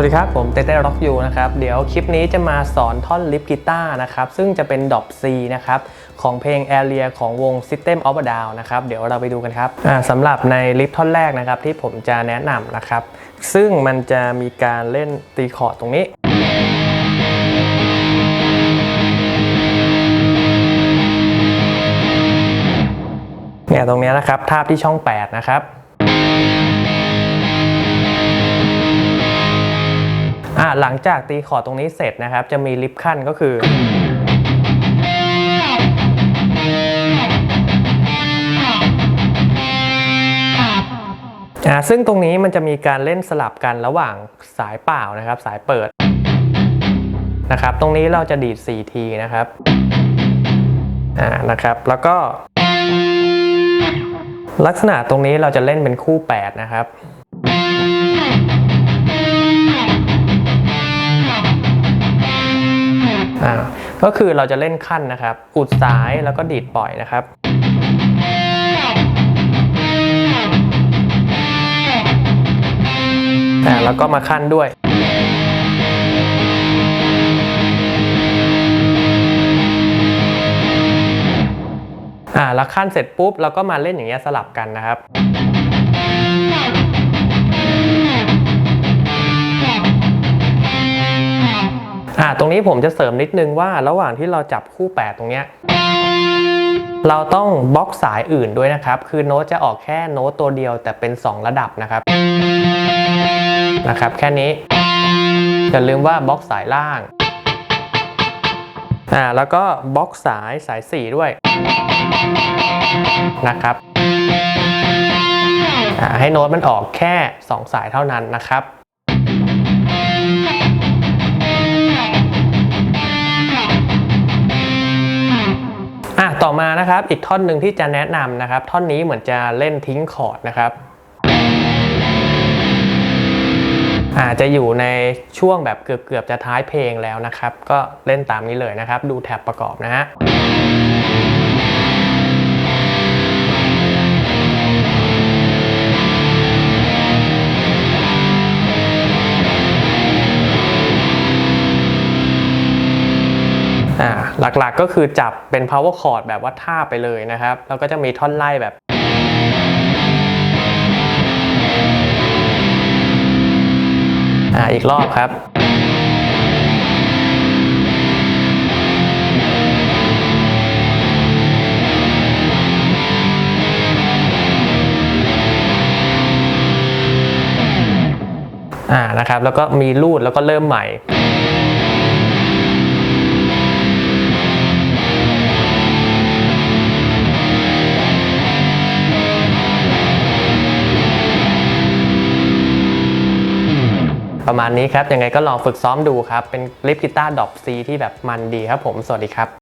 วัสดีครับ ผมเต้เต้ร็อกยูนะครับเดี๋ยวคลิปนี้จะมาสอนท่อนลิฟกีตาร์นะครับซึ่งจะเป็นดอ p C นะครับของเพลง Area ของวง System of a Down นะครับเดี๋ยวเราไปดูกันครับสำหรับในลิฟท่อนแรกนะครับที่ผมจะแนะนำนะครับ ซึ่งมันจะมีการเล่นตีคอร์ดตรงนี้เนี่ยตรงนี้นะครับทาบที่ช่อง 8 นะครับ อ่าหลังจากตีคอร์ดตรงนี้เสร็จนะครับ จะมีลิฟขั้นก็คือ อ่าซึ่งตรงนี้มันจะมีการเล่นสลับกันระหว่างสายเปล่านะครับ สายเปิดนะครับ ตรงนี้เราจะดีด 4 ทีนะครับ อ่า นะครับ แล้วก็ ลักษณะตรงนี้เราจะเล่นเป็นคู่ 8 นะครับ ก็คือเราจะเล่นขั้นนะครับ อุดซ้ายแล้วก็ดีดปล่อยนะครับแล้วก็มาขั้นด้วยอ่าแล้วขั้นเสร็จปุ๊บเราก็มาเล่นอย่างเงี้ยสลับกันนะครับ ตรงนี้ผมจะเสริมนิดนึงว่าระหว่างที่เราจับคู่ 8 ตรงเนี้ยเราต้องบล็อกสายอื่นด้วยนะครับ คือโน้ตจะออกแค่โน้ตตัวเดียวแต่เป็น 2 ระดับนะครับ นะครับ แค่นี้อย่าลืมว่าบล็อกสายล่าง อ่า แล้วก็บล็อกสายสาย 4 ด้วย นะครับ อ่า ให้โน้ตมันออกแค่ 2 สายเท่านั้นนะครับ ต่อมานะครับ อีกท่อนหนึ่งที่จะแนะนำนะครับ ท่อนนี้เหมือนจะเล่นทิ้งคอร์ดนะครับอาจจะอยู่ในช่วงแบบเกือบๆจะท้ายเพลงแล้วนะครับ ก็เล่นตามนี้เลยนะครับ ดูแท็บประกอบนะฮะ หลักๆก็คือจับเป็น power chord แบบว่าท่าไปเลยนะครับ แล้วก็จะมีท่อนไล่แบบอ่าอีกรอบครับอ่านะครับแล้วก็มีรูดแล้วก็เริ่มใหม่ ประมาณนี้ครับ ยังไงก็ลองฝึกซ้อมดูครับ เป็นลิฟกีตาร์ดอปซีที่แบบมันดีครับผม สวัสดีครับ